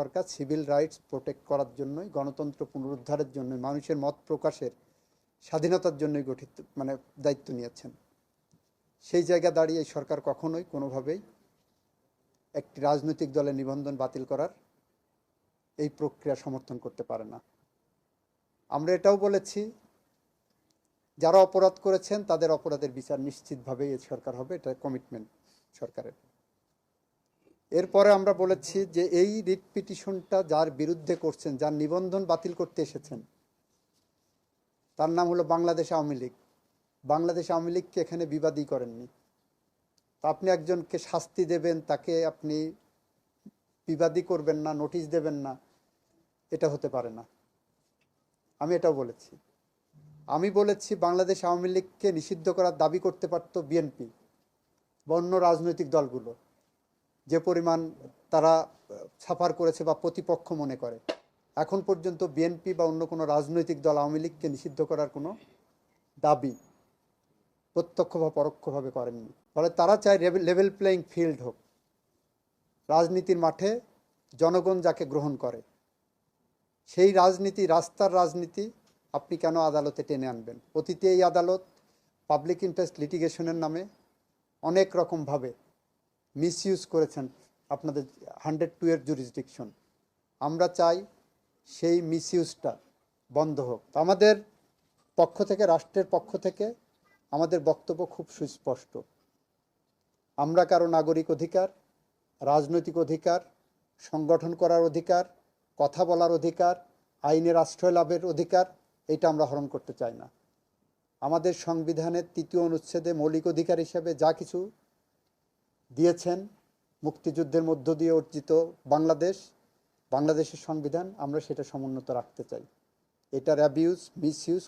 সরকার civil rights protect করার জন্যই, গণতন্ত্র পুনরুদ্ধারের জন্য মানুষের মত প্রকাশের স্বাধীনতার জন্যই গঠিত মানে দায়িত্ব নিয়েছেন। সেই জায়গা দাঁড়িয়ে সরকার কখনোই কোনোভাবেই একটি রাজনৈতিক দলের নিবন্ধন বাতিল করার এই প্রক্রিয়া সমর্থন করতে পারে না। আমরা এটাও বলেছি, যারা অপরাধ করেছেন তাদের অপরাধের বিচার নিশ্চিতভাবেই এই সরকার হবে, এটা কমিটমেন্ট সরকারের। এরপরে আমরা বলেছি যে এই রিট পিটিশনটা যার বিরুদ্ধে করছেন, যার নিবন্ধন বাতিল করতে এসেছেন, তার নাম হলো বাংলাদেশ আওয়ামী লীগ। বাংলাদেশ আওয়ামী লীগকে এখানে বিবাদী করেননি। আপনি একজনকে শাস্তি দেবেন, তাকে আপনি বিবাদী করবেন না, নোটিশ দেবেন না, এটা হতে পারে না। আমি এটাও বলেছি। আমি বলেছি বাংলাদেশ আওয়ামী লীগকে নিষিদ্ধ করার দাবি করতে পারত বিএনপি বা অন্য রাজনৈতিক দলগুলো। যে পরিমাণ তারা সাফার করেছে বা প্রতিপক্ষ মনে করে, এখন পর্যন্ত বিএনপি বা অন্য কোনো রাজনৈতিক দল আওয়ামী লীগকে নিষিদ্ধ করার কোনো দাবি প্রত্যক্ষ বা পরোক্ষভাবে করেননি। ফলে তারা চায় লেভেল প্লেয়িং ফিল্ড হোক, রাজনীতির মাঠে জনগণ যাকে গ্রহণ করে, সেই রাজনীতি, রাস্তার রাজনীতি আপনি কেন আদালতে টেনে আনবেন? অতীতে এই আদালত পাবলিক ইন্টারেস্ট লিটিগেশনের নামে অনেক রকমভাবে মিসইউজ করেছেন আপনাদের হান্ড্রেড টু এর জুরিসডিকশন আমরা চাই সেই মিসইউজটা বন্ধ হোক। আমাদের পক্ষ থেকে, রাষ্ট্রের পক্ষ থেকে আমাদের বক্তব্য খুব সুস্পষ্ট। আমরা কারও নাগরিক অধিকার, রাজনৈতিক অধিকার, সংগঠন করার অধিকার, কথা বলার অধিকার, আইনের আশ্রয় লাভের অধিকার, এটা আমরা হরণ করতে চাই না। আমাদের সংবিধানের তৃতীয় অনুচ্ছেদে মৌলিক অধিকার হিসেবে যা কিছু দিয়েছেন মুক্তিযুদ্ধের মধ্য দিয়ে অর্জিত বাংলাদেশ, বাংলাদেশের সংবিধান, আমরা সেটা সমুন্নত রাখতে চাই। এটার অ্যাবিউজ মিসইউজ